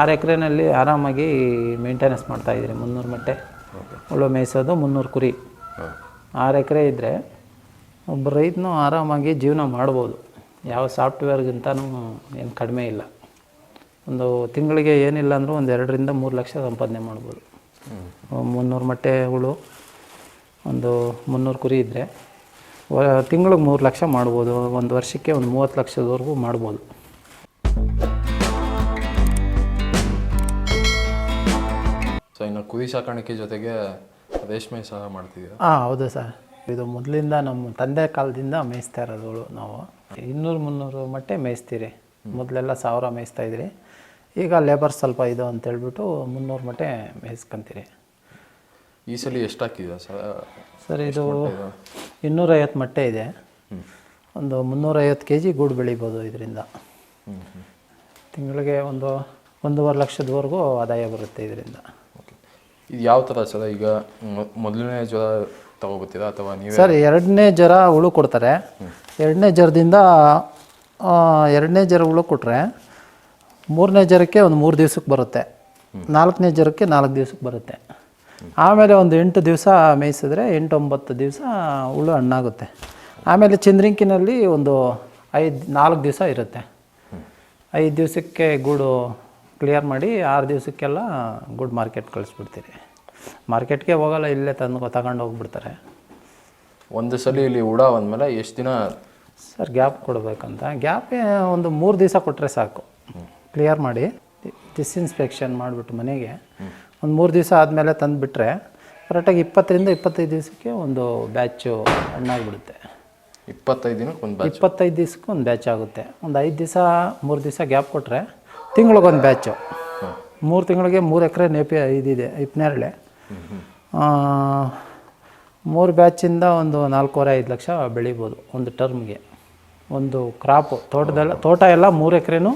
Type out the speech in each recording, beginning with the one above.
ಆರು ಎಕರೆನಲ್ಲಿ ಆರಾಮಾಗಿ ಮೇಂಟೆನೆನ್ಸ್ ಮಾಡ್ತಾಯಿದ್ದೀರಿ ಮುನ್ನೂರು ಮೊಟ್ಟೆ. ಹುಳು ಮೇಯಿಸೋದು ಮುನ್ನೂರು ಕುರಿ. ಆರು ಎಕರೆ ಇದ್ದರೆ ಒಬ್ಬ ರೈತನು ಆರಾಮಾಗಿ ಜೀವನ ಮಾಡ್ಬೋದು. ಯಾವ ಸಾಫ್ಟ್ವೇರ್ಗಿಂತನೂ ಏನು ಕಡಿಮೆ ಇಲ್ಲ. ಒಂದು ತಿಂಗಳಿಗೆ ಏನಿಲ್ಲ ಅಂದರೂ ಒಂದು ಎರಡರಿಂದ ಮೂರು ಲಕ್ಷ ಸಂಪಾದನೆ ಮಾಡ್ಬೋದು. ಮುನ್ನೂರು ಮೊಟ್ಟೆ ಹುಳು ಒಂದು ಮುನ್ನೂರು ಕುರಿ ಇದ್ದರೆ ತಿಂಗಳಿಗೆ ಮೂರು ಲಕ್ಷ ಮಾಡ್ಬೋದು. ಒಂದು ವರ್ಷಕ್ಕೆ ಒಂದು ಮೂವತ್ತು ಲಕ್ಷದವರೆಗೂ ಮಾಡ್ಬೋದು. ಇನ್ನು ಕುರಿ ಸಾಕಾಣಿಕೆ ಜೊತೆಗೆ ರೇಷ್ಮೆ ಸಹ ಮಾಡ್ತಿದ್ದೀರಾ? ಹಾಂ ಹೌದು ಸರ್. ಇದು ಮೊದಲಿಂದ ನಮ್ಮ ತಂದೆ ಕಾಲದಿಂದ ಮೇಯಿಸ್ತಾ ಇರೋದು ನಾವು. ಇನ್ನೂರು ಮುನ್ನೂರು ಮಟ್ಟೆ ಮೇಯಿಸ್ತೀರಿ. ಮೊದಲೆಲ್ಲ ಸಾವಿರ ಮೇಯಿಸ್ತಾ ಇದ್ರಿ. ಈಗ ಲೇಬರ್ ಸ್ವಲ್ಪ ಇದು ಅಂತ ಹೇಳ್ಬಿಟ್ಟು ಮುನ್ನೂರು ಮಟ್ಟೆ ಮೇಯಿಸ್ಕೊಂತೀರಿ. ಈ ಸಲ ಎಷ್ಟು ಹಾಕಿದ್ದೀರಾ ಸರ್? ಸರ್ ಇದು ಇನ್ನೂರೈವತ್ತು ಮಟ್ಟೆ ಇದೆ. ಒಂದು ಮುನ್ನೂರೈವತ್ತು ಕೆ ಜಿ ಗೂಡು ಬೆಳಿಬೋದು ಇದರಿಂದ. ತಿಂಗಳಿಗೆ ಒಂದು ಒಂದೂವರೆ ಲಕ್ಷದವರೆಗೂ ಆದಾಯ ಬರುತ್ತೆ ಇದರಿಂದ. ಇದು ಯಾವ ಥರ ಸರ್? ಈಗ ಮೊದಲನೇ ಜ್ವರ ತಗೋಬತ್ತೀರಾ ಅಥವಾ ನೀವೇ? ಸರ್ ಎರಡನೇ ಜ್ವರ ಹುಳು ಕೊಡ್ತಾರೆ. ಎರಡನೇ ಜ್ವರದಿಂದ ಎರಡನೇ ಜ್ವರ ಹುಳು ಕೊಟ್ಟರೆ ಮೂರನೇ ಜ್ವರಕ್ಕೆ ಒಂದು ಮೂರು ದಿವ್ಸಕ್ಕೆ ಬರುತ್ತೆ. ನಾಲ್ಕನೇ ಜ್ವರಕ್ಕೆ ನಾಲ್ಕು ದಿವ್ಸಕ್ಕೆ ಬರುತ್ತೆ. ಆಮೇಲೆ ಒಂದು ಎಂಟು ದಿವಸ ಮೇಯಿಸಿದ್ರೆ ಎಂಟು ಒಂಬತ್ತು ದಿವಸ ಹುಳು ಹಣ್ಣಾಗುತ್ತೆ. ಆಮೇಲೆ ಚಂದ್ರಿಂಕಿನಲ್ಲಿ ಒಂದು ಐದು ನಾಲ್ಕು ದಿವಸ ಇರುತ್ತೆ. ಐದು ದಿವಸಕ್ಕೆ ಗೂಡು ಕ್ಲಿಯರ್ ಮಾಡಿ ಆರು ದಿವಸಕ್ಕೆಲ್ಲ ಗುಡ್ ಮಾರ್ಕೆಟ್ ಕಳಿಸ್ಬಿಡ್ತೀರಿ. ಮಾರ್ಕೆಟ್ಗೆ ಹೋಗಲ್ಲ ಇಲ್ಲೇ ತಂದು ತಗೊಂಡು ಹೋಗ್ಬಿಡ್ತಾರೆ. ಒಂದು ಸಲ ಇಲ್ಲಿ ಉಡ ಬಂದಮೇಲೆ ಎಷ್ಟು ದಿನ? ಸರ್ ಗ್ಯಾಪ್ ಕೊಡಬೇಕಂತ. ಗ್ಯಾಪ್ ಒಂದು ಮೂರು ದಿವಸ ಕೊಟ್ಟರೆ ಸಾಕು. ಕ್ಲಿಯರ್ ಮಾಡಿ. ಡಿಸ್ಇನ್ಸ್ಪೆಕ್ಷನ್ ಮಾಡಿಬಿಟ್ಟು ಮನೆಗೆ ಒಂದು ಮೂರು ದಿವಸ ಆದಮೇಲೆ ತಂದುಬಿಟ್ರೆ ಕರೆಕ್ಟಾಗಿ ಇಪ್ಪತ್ತರಿಂದ ಇಪ್ಪತ್ತೈದು ದಿವಸಕ್ಕೆ ಒಂದು ಬ್ಯಾಚು ಹಣ್ಣಾಗ್ಬಿಡುತ್ತೆ. ಇಪ್ಪತ್ತೈದು ದಿನಕ್ಕೆ ಒಂದು ಇಪ್ಪತ್ತೈದು ದಿವಸಕ್ಕೆ ಒಂದು ಬ್ಯಾಚ್ ಆಗುತ್ತೆ. ಒಂದು ಐದು ದಿವಸ ಮೂರು ದಿವಸ ಗ್ಯಾಪ್ ಕೊಟ್ಟರೆ ತಿಂಗಳಿಗೊಂದು ಬ್ಯಾಚು ಮೂರು ತಿಂಗಳಿಗೆ ಮೂರು ಎಕರೆ ನೇಪಿ ಇದಿದೆ ಇಪ್ಪನೇರಳೆ ಮೂರು ಬ್ಯಾಚಿಂದ ಒಂದು ನಾಲ್ಕೂವರೆ ಐದು ಲಕ್ಷ ಬೆಳಿಬೋದು ಒಂದು ಟರ್ಮ್ಗೆ. ಒಂದು ಕ್ರಾಪು ತೋಟದೆಲ್ಲ ತೋಟ ಎಲ್ಲ ಮೂರು ಎಕರೆನೂ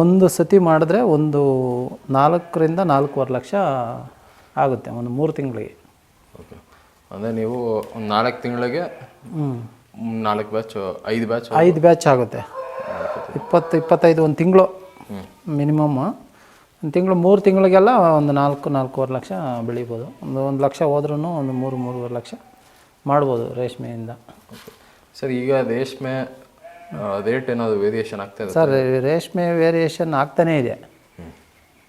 ಒಂದು ಸತಿ ಮಾಡಿದ್ರೆ ಒಂದು ನಾಲ್ಕರಿಂದ ನಾಲ್ಕೂವರೆ ಲಕ್ಷ ಆಗುತ್ತೆ ಒಂದು ಮೂರು ತಿಂಗಳಿಗೆ. ಓಕೆ. ಅಂದರೆ ನೀವು ಒಂದು ನಾಲ್ಕು ತಿಂಗಳಿಗೆ ನಾಲ್ಕು ಬ್ಯಾಚ್ ಐದು ಬ್ಯಾಚ್ ಐದು ಬ್ಯಾಚ್ ಆಗುತ್ತೆ. ಇಪ್ಪತ್ತು ಇಪ್ಪತ್ತೈದು ಒಂದು ತಿಂಗಳು. ಮಿನಿಮಮ್ ಒಂದು ತಿಂಗಳು ಮೂರು ತಿಂಗಳಿಗೆಲ್ಲ ಒಂದು ನಾಲ್ಕು ನಾಲ್ಕೂವರೆ ಲಕ್ಷ ಬೆಳಿಬೋದು. ಒಂದು ಒಂದು ಲಕ್ಷ ಹೋದ್ರೂ ಒಂದು ಮೂರು ಮೂರುವರೆ ಲಕ್ಷ ಮಾಡ್ಬೋದು ರೇಷ್ಮೆಯಿಂದ. ಸರ್ ಈಗ ರೇಷ್ಮೆ ರೇಟ್ ಏನಾದರೂ ವೇರಿಯೇಷನ್ ಆಗ್ತದೆ ಸರ್ ರೇಷ್ಮೆ ವೇರಿಯೇಷನ್ ಆಗ್ತಾನೇ ಇದೆ.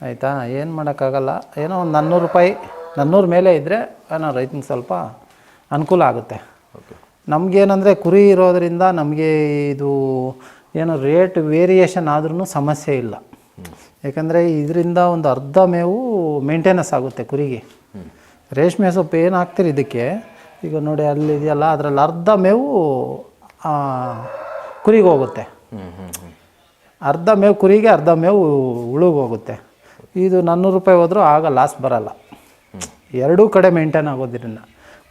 ಆಯಿತಾ? ಏನು ಮಾಡೋಕ್ಕಾಗಲ್ಲ. ಏನೋ ಒಂದು ನಾನ್ನೂರು ರೂಪಾಯಿ ನಾನ್ನೂರು ಮೇಲೆ ಇದ್ದರೆ ಏನೋ ರೈತನಿಗೆ ಸ್ವಲ್ಪ ಅನುಕೂಲ ಆಗುತ್ತೆ. ಓಕೆ. ನಮಗೇನಂದರೆ ಕುರಿ ಇರೋದರಿಂದ ನಮಗೆ ಇದು ಏನು ರೇಟ್ ವೇರಿಯೇಷನ್ ಆದ್ರೂ ಸಮಸ್ಯೆ ಇಲ್ಲ. ಯಾಕಂದರೆ ಇದರಿಂದ ಒಂದು ಅರ್ಧ ಮೇವು ಮೇಂಟೆನೆನ್ಸ್ ಆಗುತ್ತೆ ಕುರಿಗೆ. ರೇಷ್ಮೆ ಸೊಪ್ಪು ಏನು ಹಾಕ್ತೀರಿ ಇದಕ್ಕೆ? ಈಗ ನೋಡಿ ಅಲ್ಲಿ ಇದೆಯಲ್ಲ, ಅದರಲ್ಲಿ ಅರ್ಧ ಮೇವು ಕುರಿಗೆ ಹೋಗುತ್ತೆ. ಅರ್ಧ ಮೇವು ಕುರಿಗೆ, ಅರ್ಧ ಮೇವು ಉಳುಗೆ ಹೋಗುತ್ತೆ. ಇದು ನಾನ್ನೂರು ರೂಪಾಯಿ ಹೋದರೂ ಆಗ ಲಾಸ್ ಬರಲ್ಲ. ಎರಡೂ ಕಡೆ ಮೇಂಟೈನ್ ಆಗೋದ್ರಿಂದ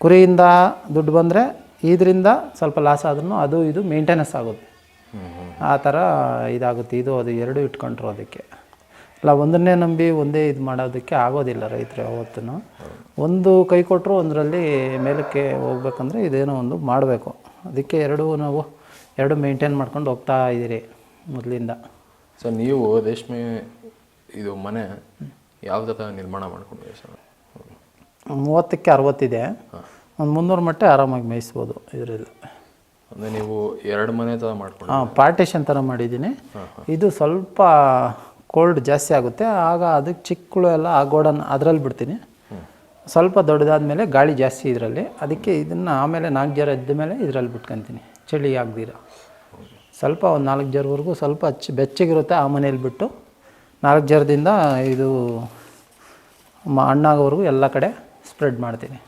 ಕುರಿಯಿಂದ ದುಡ್ಡು ಬಂದರೆ, ಇದರಿಂದ ಸ್ವಲ್ಪ ಲಾಸ್ ಆದ್ರೂ ಅದು ಇದು ಮೇಂಟೆನೆನ್ಸ್ ಆಗುತ್ತೆ. ಆ ಥರ ಇದಾಗುತ್ತೆ. ಇದು ಅದು ಎರಡು ಇಟ್ಕೊಂಡ್ರು ಅದಕ್ಕೆ. ಇಲ್ಲ ಒಂದನ್ನೇ ನಂಬಿ ಒಂದೇ ಇದು ಮಾಡೋದಕ್ಕೆ ಆಗೋದಿಲ್ಲ ರೈತರು ಯಾವತ್ತೂ ಒಂದು ಕೈ ಕೊಟ್ಟರು ಒಂದರಲ್ಲಿ ಮೇಲಕ್ಕೆ ಹೋಗ್ಬೇಕಂದ್ರೆ ಇದೇನೋ ಒಂದು ಮಾಡಬೇಕು. ಅದಕ್ಕೆ ಎರಡೂ ನಾವು ಎರಡು ಮೇಂಟೈನ್ ಮಾಡ್ಕೊಂಡು ಹೋಗ್ತಾ ಇದ್ದೀರಿ ಮೊದಲಿಂದ. ಸರ್ ನೀವು ರೇಷ್ಮೆ ಇದು ಮನೆ ಯಾವ ಥರ ನಿರ್ಮಾಣ ಮಾಡ್ಕೊಂಡಿದ್ದೀರಿ ಸರ್? ಮೂವತ್ತಕ್ಕೆ ಅರವತ್ತಿದೆ. ಒಂದು ಮುನ್ನೂರು ಮಟ್ಟೆ ಆರಾಮಾಗಿ ಮೇಯಿಸ್ಬೋದು ಇದರಲ್ಲಿ. ಅಂದರೆ ನೀವು ಎರಡು ಮನೆ ಥರ ಮಾಡ್ಕೊಂಡು ಹಾಂ ಪಾರ್ಟಿಷನ್ ಥರ ಮಾಡಿದ್ದೀನಿ. ಇದು ಸ್ವಲ್ಪ ಕೋಲ್ಡ್ ಜಾಸ್ತಿ ಆಗುತ್ತೆ. ಆಗ ಅದಕ್ಕೆ ಚಿಕ್ಕಳು ಎಲ್ಲ ಆ ಗೋಡನ್ ಅದರಲ್ಲಿ ಬಿಡ್ತೀನಿ. ಸ್ವಲ್ಪ ದೊಡ್ಡದಾದ್ಮೇಲೆ ಗಾಳಿ ಜಾಸ್ತಿ ಇದರಲ್ಲಿ. ಅದಕ್ಕೆ ಇದನ್ನು ಆಮೇಲೆ ನಾಲ್ಕು ಜರ ಇದ್ದ ಮೇಲೆ ಇದರಲ್ಲಿ ಬಿಟ್ಕೊತೀನಿ. ಚಳಿ ಆಗದಿರ. ಸ್ವಲ್ಪ ಒಂದು ನಾಲ್ಕು ಜರವರೆಗೂ ಸ್ವಲ್ಪ ಹಚ್ಚಿ ಬೆಚ್ಚಗಿರುತ್ತೆ ಆ ಮನೇಲಿ ಬಿಟ್ಟು. ನಾಲ್ಕು ಜರದಿಂದ ಇದು ಮ ಹಣ್ಣಾಗೋವರೆಗೂ ಎಲ್ಲ ಕಡೆ ಸ್ಪ್ರೆಡ್ ಮಾಡ್ತೀನಿ.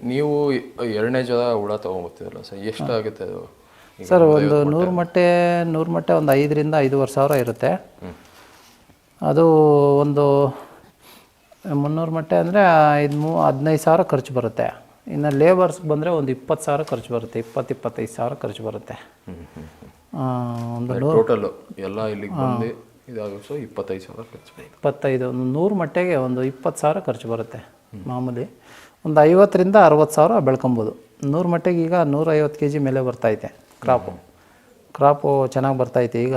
ನೀವು ಎರಡನೇ ಜೊತೆ ಹುಳ ತೊಗೊಂಡ್ಬರ್ತಿದ್ರಲ್ಲ ಸರ್? ಎಷ್ಟಾಗುತ್ತೆ ಅದು? ಸರ್ ಒಂದು ನೂರು ಮಟ್ಟೆ ನೂರು ಮಟ್ಟೆ ಒಂದು ಐದರಿಂದ ಐದೂವರೆ ಸಾವಿರ ಇರುತ್ತೆ. ಅದು ಒಂದು ಮುನ್ನೂರು ಮಟ್ಟೆ ಅಂದರೆ ಐದು ಮೂ ಹದಿನೈದು ಸಾವಿರ ಖರ್ಚು ಬರುತ್ತೆ. ಇನ್ನು ಲೇಬರ್ಸ್ ಬಂದರೆ ಒಂದು ಇಪ್ಪತ್ತು ಸಾವಿರ ಖರ್ಚು ಬರುತ್ತೆ. ಇಪ್ಪತ್ತು ಇಪ್ಪತ್ತೈದು ಸಾವಿರ ಖರ್ಚು ಬರುತ್ತೆ. ಒಂದು ಟೋಟಲ್ ಎಲ್ಲ ಇಲ್ಲಿಗೆ ಬಂದು ಇದಾಗೋ ಸೊ ಇಪ್ಪತ್ತೈದು ಸಾವಿರ ಖರ್ಚು ಇಪ್ಪತ್ತೈದು ಒಂದು ನೂರು ಮಟ್ಟೆಗೆ ಒಂದು ಇಪ್ಪತ್ತು ಸಾವಿರ ಖರ್ಚು ಬರುತ್ತೆ ಮಾಮೂಲಿ. ಒಂದು ಐವತ್ತರಿಂದ ಅರವತ್ತು ಸಾವಿರ ಬೆಳ್ಕೊಬೋದು. ನೂರು ಮಟ್ಟಿಗೆ ಈಗ ನೂರೈವತ್ತು ಕೆ ಜಿ ಮೇಲೆ ಬರ್ತೈತೆ ಕ್ರಾಪು. ಕ್ರಾಪು ಚೆನ್ನಾಗಿ ಬರ್ತೈತೆ ಈಗ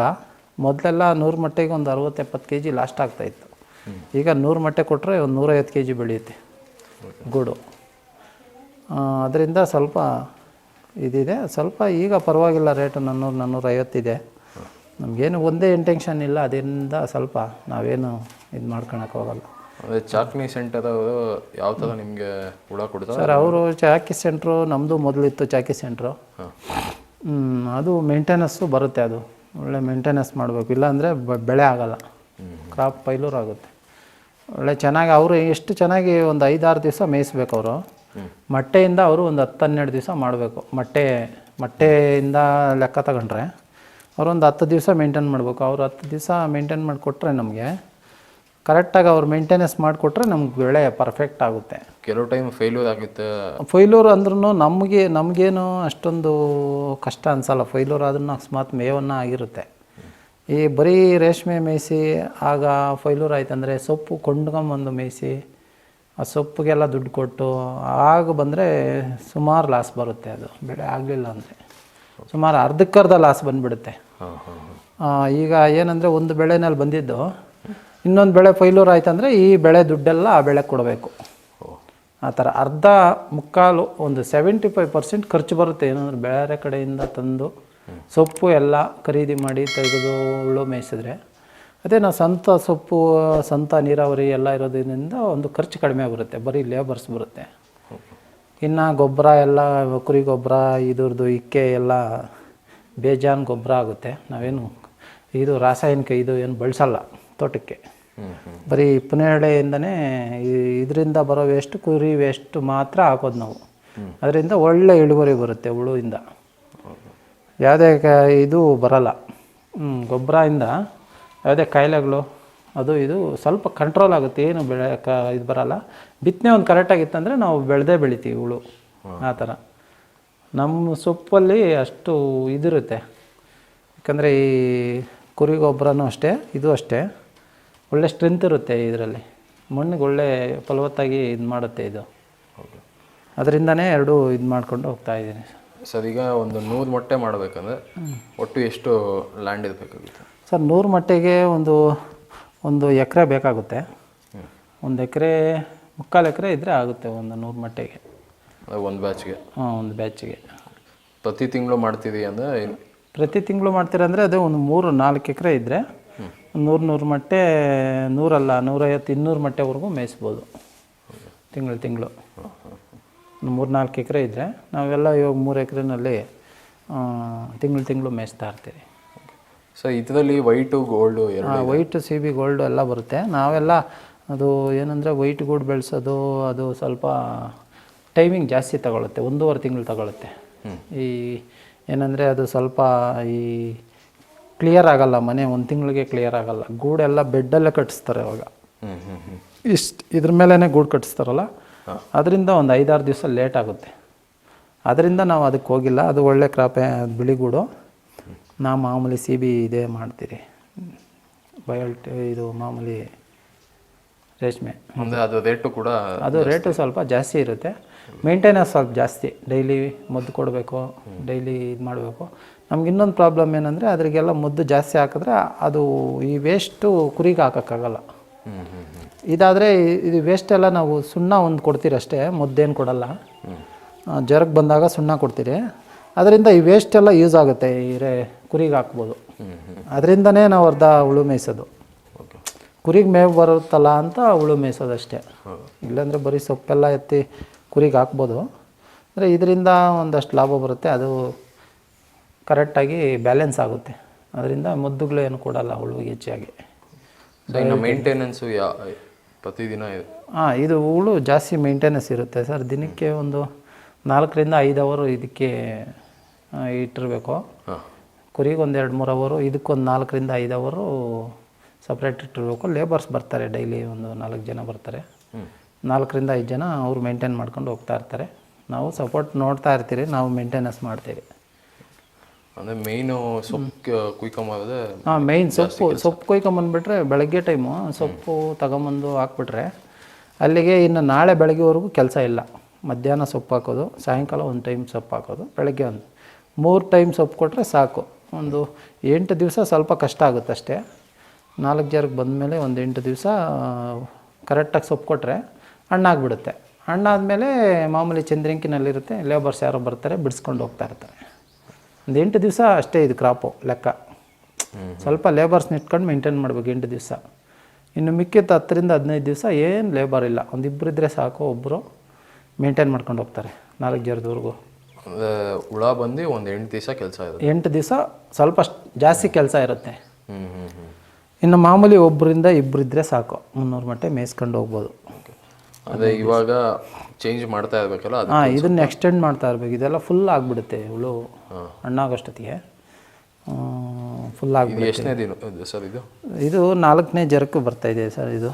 ಮೊದಲೆಲ್ಲ ನೂರು ಮಟ್ಟಿಗೆ ಒಂದು ಅರವತ್ತು ಎಪ್ಪತ್ತು ಕೆ ಜಿ ಲಾಸ್ಟ್ ಆಗ್ತಾಯಿತ್ತು. ಈಗ ನೂರು ಮಟ್ಟೆ ಕೊಟ್ಟರೆ ಒಂದು ನೂರೈವತ್ತು ಕೆ ಜಿ ಬೆಳೆಯುತ್ತೆ ಗೂಡು. ಅದರಿಂದ ಸ್ವಲ್ಪ ಇದಿದೆ. ಸ್ವಲ್ಪ ಈಗ ಪರವಾಗಿಲ್ಲ ರೇಟು ನಾನ್ನೂರು ನಾನ್ನೂರೈವತ್ತಿದೆ ನಮಗೇನು ಒಂದೇ ಇಂಟೆನ್ಷನ್ ಇಲ್ಲ. ಅದರಿಂದ ಸ್ವಲ್ಪ ನಾವೇನು ಇದು ಮಾಡ್ಕೊಳಕ್ಕೆ ಹೋಗಲ್ಲ ಅದೇ ಚಾಕ್ನಿ ಸೆಂಟರ್ ಯಾವ ಥರ ನಿಮಗೆ ಹುಳ ಕೊಡ್ತಾರೆ ಸರ್ ಅವರು ಚಾಕಿ ಸೆಂಟ್ರು ನಮ್ಮದು ಮೊದಲಿತ್ತು ಚಾಕಿ ಸೆಂಟ್ರು ಅದು ಮೇಂಟೆನೆನ್ಸು ಬರುತ್ತೆ ಅದು. ಒಳ್ಳೆ ಮೇಂಟೆನೆನ್ಸ್ ಮಾಡಬೇಕು. ಇಲ್ಲಾಂದರೆ ಬೆಳೆ ಆಗಲ್ಲ. ಕ್ರಾಪ್ ಪೈಲೂರ್ ಆಗುತ್ತೆ. ಒಳ್ಳೆ ಚೆನ್ನಾಗಿ ಅವರು ಎಷ್ಟು ಚೆನ್ನಾಗಿ ಒಂದು ಐದಾರು ದಿವಸ ಮೇಯಿಸ್ಬೇಕು ಅವರು. ಮೊಟ್ಟೆಯಿಂದ ಅವರು ಒಂದು ಹತ್ತು ಹನ್ನೆರಡು ದಿವಸ ಮಾಡಬೇಕು. ಮೊಟ್ಟೆ ಮೊಟ್ಟೆಯಿಂದ ಲೆಕ್ಕ ತಗೊಂಡ್ರೆ ಅವರು ಒಂದು ಹತ್ತು ದಿವಸ ಮೇಂಟೈನ್ ಮಾಡಬೇಕು. ಅವ್ರು ಹತ್ತು ದಿವಸ ಮೇಂಟೈನ್ ಮಾಡಿಕೊಟ್ರೆ ನಮಗೆ ಕರೆಕ್ಟಾಗಿ ಅವ್ರು ಮೇಂಟೆನೆನ್ಸ್ ಮಾಡಿಕೊಟ್ರೆ ನಮ್ಗೆ ಬೆಳೆ ಪರ್ಫೆಕ್ಟ್ ಆಗುತ್ತೆ. ಕೆಲವು ಟೈಮ್ ಫೇಲ್ಯೂರ್ ಆಗುತ್ತೆ. ಫೈಲೂರ್ ಅಂದ್ರೂ ನಮಗೆ ನಮಗೇನು ಅಷ್ಟೊಂದು ಕಷ್ಟ ಅನ್ಸಲ್ಲ. ಫೈಲೂರ್ ಆದ್ರೂ ಅಕಸ್ಮಾತ್ ಮೇವನ್ನು ಆಗಿರುತ್ತೆ. ಈ ಬರೀ ರೇಷ್ಮೆ ಮೇಯಿಸಿ ಆಗ ಫೈಲೂರ್ ಆಯ್ತಂದರೆ ಸೊಪ್ಪು ಕೊಂಡ್ಕೊಂಬಂದು ಮೇಯಿಸಿ ಆ ಸೊಪ್ಪಿಗೆಲ್ಲ ದುಡ್ಡು ಕೊಟ್ಟು ಆಗ ಬಂದರೆ ಸುಮಾರು ಲಾಸ್ ಬರುತ್ತೆ ಅದು. ಬೆಳೆ ಆಗಲಿಲ್ಲ ಅಂದರೆ. ಸುಮಾರು ಅರ್ಧಕ್ಕರ್ಧ ಲಾಸ್ ಬಂದುಬಿಡುತ್ತೆ. ಈಗ ಏನಂದರೆ ಒಂದು ಬೆಳೆನಲ್ಲಿ ಬಂದಿದ್ದು. ಇನ್ನೊಂದು ಬೆಳೆ ಫೈಲೂರ್ ಆಯ್ತಂದರೆ ಈ ಬೆಳೆ ದುಡ್ಡೆಲ್ಲ ಆ ಬೆಳೆ ಕೊಡಬೇಕು. ಆ ಥರ ಅರ್ಧ ಮುಕ್ಕಾಲು ಒಂದು ಸೆವೆಂಟಿ ಫೈವ್ ಪರ್ಸೆಂಟ್ ಖರ್ಚು ಬರುತ್ತೆ. ಏನಂದ್ರೆ ಬೇರೆ ಕಡೆಯಿಂದ ತಂದು ಸೊಪ್ಪು ಎಲ್ಲ ಖರೀದಿ ಮಾಡಿ ತೆಗೆದು ಉಳು ಮೇಯಿಸಿದ್ರೆ. ಅದೇ ನಾವು ಸಂತ ಸೊಪ್ಪು ಸಂತ ನೀರಾವರಿ ಎಲ್ಲ ಇರೋದ್ರಿಂದ ಒಂದು ಖರ್ಚು ಕಡಿಮೆ ಬರುತ್ತೆ ಬರೀ ಲೇಬರ್ಸ್ ಬರುತ್ತೆ. ಇನ್ನು ಗೊಬ್ಬರ ಎಲ್ಲ ಕುರಿ ಗೊಬ್ಬರ ಇದ್ರದ್ದು ಇಕ್ಕೆ ಎಲ್ಲ ಬೇಜಾನ್ ಗೊಬ್ಬರ ಆಗುತ್ತೆ. ನಾವೇನು ಇದು ರಾಸಾಯನಿಕ ಇದು ಏನು ಬಳಸಲ್ಲ. ತೋಟಕ್ಕೆ. ಬರೀ ಪುನೇಳೆಯಿಂದನೇ ಇದರಿಂದ ಬರೋ ವೇಸ್ಟ್ ಕುರಿ ವೇಸ್ಟ್ ಮಾತ್ರ ಹಾಕೋದು ನಾವು. ಅದರಿಂದ ಒಳ್ಳೆ ಇಳುವರಿ ಬರುತ್ತೆ ಹುಳುವಿಂದ. ಯಾವುದೇ ಕ, ಇದು ಬರಲ್ಲ. ಗೊಬ್ಬರದಿಂದ ಯಾವುದೇ ಕಾಯಿಲೆಗಳು, ಅದು ಇದು ಸ್ವಲ್ಪ ಕಂಟ್ರೋಲ್ ಆಗುತ್ತೆ. ಏನು ಬೆಳೆ, ಕ, ಇದು ಬರಲ್ಲ. ಬಿತ್ತನೆ ಒಂದು ಕರೆಕ್ಟಾಗಿತ್ತಂದರೆ ನಾವು ಬೆಳೆದೇ ಬೆಳಿತೀವಿ ಹುಳು. ಆ ಥರ. ನಮ್ಮ ಸೊಪ್ಪಲ್ಲಿ ಅಷ್ಟು ಇದಿರುತ್ತೆ. ಯಾಕಂದರೆ ಈ ಕುರಿ ಗೊಬ್ಬರನೂ ಅಷ್ಟೇ, ಇದು ಅಷ್ಟೇ. ಒಳ್ಳೆ ಸ್ಟ್ರೆಂತ್ ಇರುತ್ತೆ ಇದರಲ್ಲಿ. ಮಣ್ಣಿಗೆ ಒಳ್ಳೆ ಫಲವತ್ತಾಗಿ ಇದು ಮಾಡುತ್ತೆ ಇದು. ಅದರಿಂದನೇ ಎರಡು ಇದು ಮಾಡ್ಕೊಂಡು ಹೋಗ್ತಾ ಇದ್ದೀನಿ. ಸರ್ ಈಗ ಒಂದು ನೂರು ಮೊಟ್ಟೆ ಮಾಡಬೇಕಂದ್ರೆ ಒಟ್ಟು ಎಷ್ಟು ಲ್ಯಾಂಡ್ ಇರಬೇಕಾಗುತ್ತೆ? ಸರ್ ನೂರು ಮೊಟ್ಟೆಗೆ ಒಂದು ಒಂದು ಎಕರೆ ಬೇಕಾಗುತ್ತೆ. ಒಂದು ಎಕರೆ ಮುಕ್ಕಾಲು ಎಕರೆ ಇದ್ದರೆ ಆಗುತ್ತೆ ಒಂದು ನೂರು ಮೊಟ್ಟೆಗೆ. ಒಂದು ಬ್ಯಾಚ್ಗೆ ಹಾಂ ಒಂದು ಬ್ಯಾಚಿಗೆ ಪ್ರತಿ ತಿಂಗಳು ಮಾಡ್ತೀವಿ ಅಂದರೆ ಪ್ರತಿ ತಿಂಗಳು ಮಾಡ್ತೀರಂದರೆ ಅದೇ ಒಂದು ಮೂರು ನಾಲ್ಕು ಎಕರೆ ಇದ್ದರೆ ನೂರು ನೂರು ಮಟ್ಟೆ ನೂರಲ್ಲ ನೂರೈವತ್ತು ಇನ್ನೂರು ಮಟ್ಟೆವರೆಗೂ ಮೇಯಿಸ್ಬೋದು. ತಿಂಗಳು ತಿಂಗಳು. ಮೂರು ನಾಲ್ಕು ಎಕರೆ ಇದ್ದರೆ ನಾವೆಲ್ಲ ಇವಾಗ ಮೂರು ಎಕರೆನಲ್ಲಿ ತಿಂಗಳು ತಿಂಗಳು ಮೇಯಿಸ್ತಾ ಇರ್ತೀವಿ. ಸೊ ಇದರಲ್ಲಿ white gold white white C B gold ಎಲ್ಲ ಬರುತ್ತೆ. ನಾವೆಲ್ಲ ಅದು ಏನಂದರೆ ವೈಟ್ ಗೋಲ್ಡ್ ಬೆಳೆಸೋದು ಅದು ಸ್ವಲ್ಪ ಟೈಮಿಂಗ್ ಜಾಸ್ತಿ ತಗೊಳುತ್ತೆ. ಒಂದೂವರೆ ತಿಂಗಳು ತಗೊಳುತ್ತೆ. ಈ ಏನಂದರೆ ಅದು ಸ್ವಲ್ಪ ಈ ಕ್ಲಿಯರ್ ಆಗಲ್ಲ ಮನೆ ಒಂದು ತಿಂಗಳಿಗೆ ಕ್ಲಿಯರ್ ಆಗಲ್ಲ. ಗೂಡೆಲ್ಲ ಬೆಡ್ಡಲ್ಲೇ ಕಟ್ಟಿಸ್ತಾರೆ ಅವಾಗ ಇಷ್ಟು ಇದ್ರ ಮೇಲೇ ಗೂಡು ಕಟ್ಟಿಸ್ತಾರಲ್ಲ? ಅದರಿಂದ ಒಂದು ಐದಾರು ದಿವಸ ಲೇಟ್ ಆಗುತ್ತೆ. ಅದರಿಂದ ನಾವು ಅದಕ್ಕೆ ಹೋಗಿಲ್ಲ. ಅದು ಒಳ್ಳೆ ಕ್ರಾಪೆ ಬಿಳಿಗೂಡು ನಾವು ಮಾಮೂಲಿ ಸಿ ಬಿ ಇದೇ ಮಾಡ್ತೀರಿ. ಬಯಲ್ಟ್ ಇದು ಮಾಮೂಲಿ ರೇಷ್ಮೆ. ಅದು ರೇಟು ಕೂಡ ಅದು ರೇಟು ಸ್ವಲ್ಪ ಜಾಸ್ತಿ ಇರುತ್ತೆ. ಮೇಂಟೆನೆನ್ಸ್ ಸ್ವಲ್ಪ ಜಾಸ್ತಿ. ಡೈಲಿ ಮದ್ದು ಕೊಡಬೇಕು ಡೈಲಿ ಇದು ಮಾಡಬೇಕು. ನಮ್ಗೆ ಇನ್ನೊಂದು ಪ್ರಾಬ್ಲಮ್ ಏನಂದರೆ ಅದರಿಗೆಲ್ಲ ಮದ್ದು ಜಾಸ್ತಿ ಹಾಕಿದ್ರೆ ಅದು ಈ ವೇಸ್ಟು ಕುರಿಗೆ ಹಾಕೋಕ್ಕಾಗಲ್ಲ. ಇದಾದರೆ ಇದು ವೇಸ್ಟೆಲ್ಲ ನಾವು ಸುಣ್ಣ ಒಂದು ಕೊಡ್ತೀರಿ ಅಷ್ಟೇ ಮುದ್ದೇನು ಕೊಡಲ್ಲ. ಜ್ವರಕ್ಕೆ ಬಂದಾಗ ಸುಣ್ಣ ಕೊಡ್ತೀರಿ. ಅದರಿಂದ ಈ ವೇಸ್ಟ್ ಎಲ್ಲ ಯೂಸ್ ಆಗುತ್ತೆ ಈ ರೇ, ಕುರಿಗೆ ಹಾಕ್ಬೋದು. ಅದರಿಂದನೇ ನಾವು ಅರ್ಧ ಹುಳು ಮೇಯಿಸೋದು. ಕುರಿಗೆ ಮೇವು ಬರುತ್ತಲ್ಲ ಅಂತ ಹುಳು ಮೇಯಿಸೋದು ಅಷ್ಟೇ ಹೌದು ಇಲ್ಲಾಂದರೆ ಬರೀ ಸೊಪ್ಪೆಲ್ಲ ಎತ್ತಿ ಕುರಿಗೆ ಹಾಕ್ಬೋದು. ಅಂದರೆ ಇದರಿಂದ ಒಂದಷ್ಟು ಲಾಭ ಬರುತ್ತೆ. ಅದು ಕರೆಕ್ಟಾಗಿ ಬ್ಯಾಲೆನ್ಸ್ ಆಗುತ್ತೆ. ಅದರಿಂದ ಮುದ್ದುಗಳು ಏನು ಕೊಡಲ್ಲ ಹುಳುವಿಗೆ ಹೆಚ್ಚಾಗಿ. ಮೇಂಟೆನೆನ್ಸು ಯಾ ಪ್ರತಿದಿನ ಹಾಂ ಇದು ಹುಳು ಜಾಸ್ತಿ ಮೇಂಟೆನೆನ್ಸ್ ಇರುತ್ತೆ ಸರ್. ದಿನಕ್ಕೆ ಒಂದು ನಾಲ್ಕರಿಂದ ಐದು ಅವರು ಇದಕ್ಕೆ ಇಟ್ಟಿರಬೇಕು. ಕುರಿಗೆ ಒಂದು ಎರಡು ಮೂರು ಅವರು ಇದಕ್ಕೊಂದು ನಾಲ್ಕರಿಂದ ಐದು ಅವರು ಸಪ್ರೇಟ್ ಇಟ್ಟಿರಬೇಕು. ಲೇಬರ್ಸ್ ಬರ್ತಾರೆ ಡೈಲಿ ಒಂದು ನಾಲ್ಕು ಜನ ಬರ್ತಾರೆ. ನಾಲ್ಕರಿಂದ ಐದು ಜನ ಅವರು ಮೇಂಟೈನ್ ಮಾಡ್ಕೊಂಡು ಹೋಗ್ತಾ ಇರ್ತಾರೆ. ನಾವು ಸಪೋರ್ಟ್ ನೋಡ್ತಾ ಇರ್ತೀರಿ ನಾವು ಮೇಂಟೆನೆನ್ಸ್ ಮಾಡ್ತೀವಿ ಅಂದರೆ ಮೇಯ್ನು ಸೊಪ್ಪು ಕುಯ್ಕೊಂಬೋದ್ರೆ ಹಾಂ ಮೇಯ್ನ್ ಸೊಪ್ಪು ಸೊಪ್ಪು ಕುಯ್ಕೊಂಬಂದ್ಬಿಟ್ರೆ ಬೆಳಗ್ಗೆ ಟೈಮು ಸೊಪ್ಪು ತಗೊಂಬಂದು ಹಾಕ್ಬಿಟ್ರೆ ಅಲ್ಲಿಗೆ ಇನ್ನು ನಾಳೆ ಬೆಳಗ್ಗೆವರೆಗೂ ಕೆಲಸ ಇಲ್ಲ. ಮಧ್ಯಾಹ್ನ ಸೊಪ್ಪು ಹಾಕೋದು ಸಾಯಂಕಾಲ ಒಂದು ಟೈಮ್ ಸೊಪ್ಪು ಹಾಕೋದು ಬೆಳಗ್ಗೆ ಒಂದು. ಮೂರು ಟೈಮ್ ಸೊಪ್ಪು ಕೊಟ್ಟರೆ ಸಾಕು. ಒಂದು ಎಂಟು ದಿವಸ ಸ್ವಲ್ಪ ಕಷ್ಟ ಆಗುತ್ತೆ ಅಷ್ಟೇ. ನಾಲ್ಕು ಬಂದ ಬಂದಮೇಲೆ ಒಂದು ಎಂಟು ದಿವಸ ಕರೆಕ್ಟಾಗಿ ಸೊಪ್ಪು ಕೊಟ್ಟರೆ ಹಣ್ಣಾಗ್ಬಿಡುತ್ತೆ ಹಣ್ಣಾದಮೇಲೆ ಮಾಮೂಲಿ ಚಂದ್ರಿಂಕಿನಲ್ಲಿರುತ್ತೆ ಲೇಬರ್ಸ್ ಯಾರೋ ಬರ್ತಾರೆ ಬಿಡಿಸ್ಕೊಂಡು ಹೋಗ್ತಾ ಇರ್ತಾರೆ. ಒಂದು ಎಂಟು ದಿವಸ ಅಷ್ಟೇ ಇದು ಕ್ರಾಪು ಲೆಕ್ಕ. ಸ್ವಲ್ಪ ಲೇಬರ್ಸ್ನ ಇಟ್ಕೊಂಡು ಮೇಂಟೈನ್ ಮಾಡ್ಬೇಕು ಎಂಟು ದಿವಸ. ಇನ್ನು ಮಿಕ್ಕಿದ ಹತ್ತರಿಂದ ಹದಿನೈದು ದಿವಸ ಏನು ಲೇಬರ್ ಇಲ್ಲ. ಒಂದು ಇಬ್ಬರು ಇದ್ದರೆ ಸಾಕು ಒಬ್ಬರು ಮೇಂಟೈನ್ ಮಾಡ್ಕೊಂಡು ಹೋಗ್ತಾರೆ ನಾಲ್ಕು ಜರದವರೆಗೂ ಅಂದ್ರೆ ಹುಳ ಬಂದು ಒಂದು ಎಂಟು ದಿವಸ ಕೆಲಸ ಇರುತ್ತೆ. ಎಂಟು ದಿವಸ ಸ್ವಲ್ಪ ಜಾಸ್ತಿ ಕೆಲಸ ಇರುತ್ತೆ. ಇನ್ನು ಮಾಮೂಲಿ ಒಬ್ಬರಿಂದ ಇಬ್ಬರಿದ್ದರೆ ಸಾಕು. ಮುನ್ನೂರು ಮಟ್ಟೆ ಮೇಯಿಸ್ಕೊಂಡು ಹೋಗ್ಬೋದು. ಅದೇ ಇವಾಗ ಚೇಂಜ್ ಮಾಡ್ತಾ ಇರಬೇಕಲ್ಲ ಹಾಂ ಇದನ್ನು ಎಕ್ಸ್ಟೆಂಡ್ ಮಾಡ್ತಾ ಇರಬೇಕು. ಇದೆಲ್ಲ ಫುಲ್ ಆಗಿಬಿಡುತ್ತೆ ಹುಳು. ಹಣ್ಣಾಗೋಷ್ಟೊತ್ತಿಗೆ ಫುಲ್ ಆಗಿಬಿಡುತ್ತೆ. ಎಷ್ಟನೇ ದಿನ ಇದು ಸರ್ ಇದು? ಇದು ನಾಲ್ಕನೇ ಜರಕ್ಕೆ ಬರ್ತಾ ಇದೆ ಸರ್ ಇದು.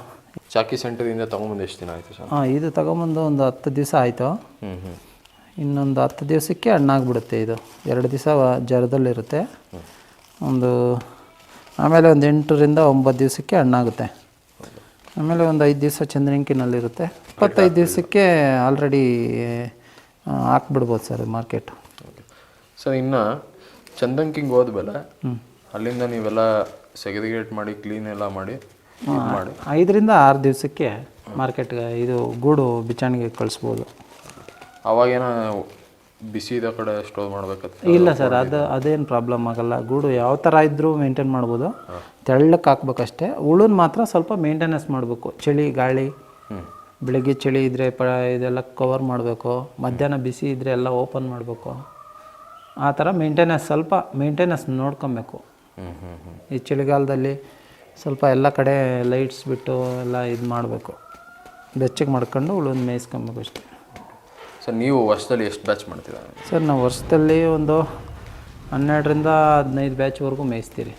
ಚಾಕಿ ಸೆಂಟರಿಂದ ತೊಗೊಂಬಂದು ಎಷ್ಟು ದಿನ ಆಯಿತು ಸರ್? ಹಾಂ ಇದು ತಗೊಂಬಂದು ಒಂದು ಹತ್ತು ದಿವಸ ಆಯಿತು. ಇನ್ನೊಂದು ಹತ್ತು ದಿವಸಕ್ಕೆ ಹಣ್ಣಾಗ್ಬಿಡುತ್ತೆ ಇದು. ಎರಡು ದಿವಸ ಜ್ವರದಲ್ಲಿರುತ್ತೆ ಒಂದು ಆಮೇಲೆ ಒಂದು ಎಂಟರಿಂದ ಒಂಬತ್ತು ದಿವಸಕ್ಕೆ ಹಣ್ಣಾಗುತ್ತೆ. ಆಮೇಲೆ ಒಂದು ಐದು ದಿವಸ ಚಂದ್ರಂಕಿನಲ್ಲಿರುತ್ತೆ. ಇಪ್ಪತ್ತೈದು ದಿವಸಕ್ಕೆ ಆಲ್ರೆಡಿ ಹಾಕ್ಬಿಡ್ಬೋದು ಸರ್ ಮಾರ್ಕೆಟ್ ಸರ್ ಇನ್ನು ಚಂದಂಕಿಂಗ್ ಹೋದ್ಮೇಲೆ ಅಲ್ಲಿಂದ ನೀವೆಲ್ಲ ಸೆಗ್ರಿಗೇಟ್ ಮಾಡಿ ಕ್ಲೀನ್ ಎಲ್ಲ ಮಾಡಿ ಮಾಡಿ. ಐದರಿಂದ ಆರು ದಿವಸಕ್ಕೆ ಮಾರ್ಕೆಟ್ಗೆ ಇದು ಗೂಡು ಬಿಚಾಣಿಗೆ ಕಳಿಸ್ಬೋದು. ಅವಾಗೇನ ಬಿಸಿ ಇರೋ ಕಡೆ ಸ್ಟೋರ್ ಮಾಡಬೇಕು ಇಲ್ಲ ಸರ್ ಅದು ಅದೇನು ಪ್ರಾಬ್ಲಮ್ ಆಗಲ್ಲ. ಗೂಡು ಯಾವ ಥರ ಇದ್ದರೂ ಮೇಂಟೈನ್ ಮಾಡ್ಬೋದು. ತೆಳ್ಳಕ್ಕೆ ಹಾಕ್ಬೇಕಷ್ಟೇ. ಉಳುನ್ ಮಾತ್ರ ಸ್ವಲ್ಪ ಮೇಂಟೆನೆನ್ಸ್ ಮಾಡಬೇಕು. ಚಳಿ ಗಾಳಿ ಬೆಳಿಗ್ಗೆ ಚಳಿ ಇದ್ದರೆ ಪ ಇದೆಲ್ಲ ಕವರ್ ಮಾಡಬೇಕು ಮಧ್ಯಾಹ್ನ ಬಿಸಿ ಇದ್ದರೆ ಎಲ್ಲ ಓಪನ್ ಮಾಡಬೇಕು. ಆ ಥರ ಮೇಂಟೆನೆನ್ಸ್ ಸ್ವಲ್ಪ ಮೇಂಟೆನೆನ್ಸ್ ನೋಡ್ಕೊಬೇಕು. ಹ್ಞೂ ಹ್ಞೂ ಹ್ಞೂ ಈ ಚಳಿಗಾಲದಲ್ಲಿ ಸ್ವಲ್ಪ ಎಲ್ಲ ಕಡೆ ಲೈಟ್ಸ್ ಬಿಟ್ಟು ಎಲ್ಲ ಇದು ಮಾಡಬೇಕು. ಬೆಚ್ಚಗೆ ಮಾಡ್ಕೊಂಡು ಉಳಿದು ಮೇಯಿಸ್ಕೊಬೇಕು ಅಷ್ಟೇ. ಸರ್ ನೀವು ವರ್ಷದಲ್ಲಿ ಎಷ್ಟು ಬ್ಯಾಚ್ ಮಾಡ್ತೀರ? ಸರ್ ನಾವು ವರ್ಷದಲ್ಲಿ ಒಂದು ಹನ್ನೆರಡರಿಂದ ಹದಿನೈದು ಬ್ಯಾಚ್ವರೆಗೂ ಮೇಯಿಸ್ತೀರಿ.